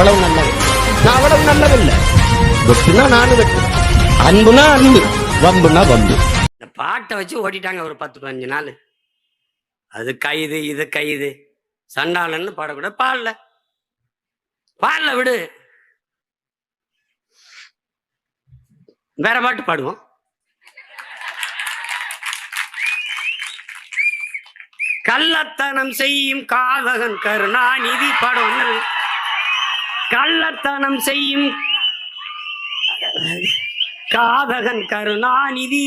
அவ்வளவு நல்லது. நான் அவ்வளவு நல்லதில்லை. வெட்டுனா நானும் வெட்டு அன்புனா அன்பு. வம்புனா வம்பு. இந்த பாட்டை வச்சு ஓடிட்டாங்க ஒரு பத்து பதினஞ்சு நாள். அது கைது இது கைது. சண்டாளன்னு பாடக்கூட பாடல. பாடல விடு. வேற பாட்டு பாடுவோம். கள்ளத்தனம் செய்யும் காதகன் கருணாநிதி பாடம் ஒண்ணு கள்ளத்தனம் செய்யும் காதகன் கருணாநிதி.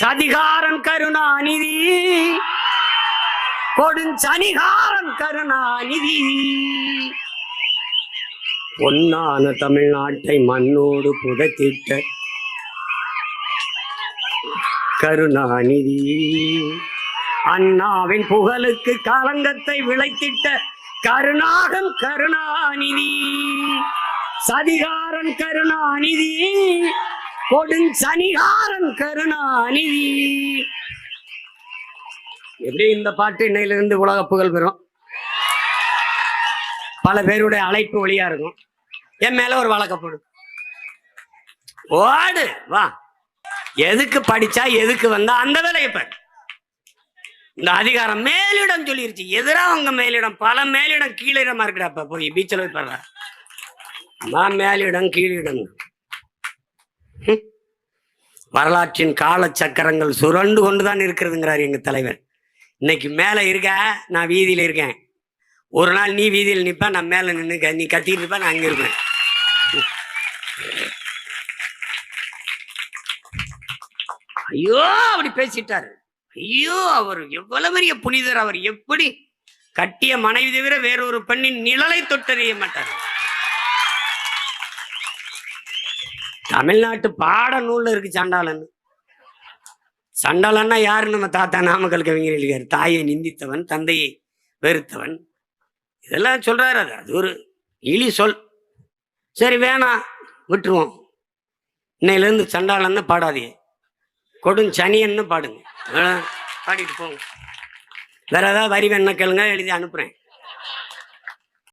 சதிகாரன் கருணாநிதி. கொடுஞ்சனிகாரன் கருணாநிதி. பொன்னான தமிழ்நாட்டை மண்ணோடு புதைத்திட்ட கருணாநிதி. அண்ணாவின் புகழுக்கு காலங்கத்தை விளைத்திட்ட கருணாகன் கருணாநிதி. சதிகாரன் கருணாநிதி. கொடுஞ்சனிகாரன் கருணாநிதி. எப்படி இந்த பாட்டு இன்னையிலிருந்து உலக புகழ் பெறும். பல பேருடைய அழைப்பு வழியா இருக்கும். என் மேல ஒரு வழக்கப்படும் ஓடு வா. எதுக்கு படிச்சா எதுக்கு வந்தா அந்த வேலையை பாரு. இந்த அதிகாரம் மேலிடம் சொல்லிருச்சு. எதிராக அவங்க மேலிடம் பல மேலிடம் கீழிடமா இருக்குடாப்பா போய் பீச்சில் போய் பாரு. மேலிடம் கீழிடம். வரலாற்றின் கால சக்கரங்கள் சுரண்டு கொண்டுதான் இருக்கிறதுங்கிறார் எங்க தலைவர். இன்னைக்கு மேல இருக்க நான் வீதியில இருக்கேன். ஒரு நாள் நீ வீதியில் நிற்ப நான் மேல நின்று நீ கத்திட்டு இருப்ப நான் அங்க இருப்பேன். ஐயோ அப்படி பேசிட்டாரு. ஐயோ அவர் எவ்வளவு பெரிய புனிதர். அவர் எப்படி கட்டிய மனைவி தவிர வேறொரு பெண்ணின் நிழலை தொட்டறிய மாட்டார். தமிழ்நாட்டு பாட நூல்ல இருக்கு சண்டாளன். சண்டாளன்னா யாரு? நம்ம தாத்தா நாமக்கல் கவிஞர் எழுதியார். தாயை நிந்தித்தவன் தந்தையை வெறுத்தவன். இதெல்லாம் சொல்றாரு. அது அது ஒரு இழி சொல். சரி வேணாம் விட்டுருவோம். இன்னையிலேருந்து சண்டாளன்னு பாடாதீங்க. கொடுஞ்சனியன்னு பாடுங்க. பாடிட்டு போங்க வேற ஏதாவது வரி வேணா கேளுங்க எழுதி அனுப்புறேன்.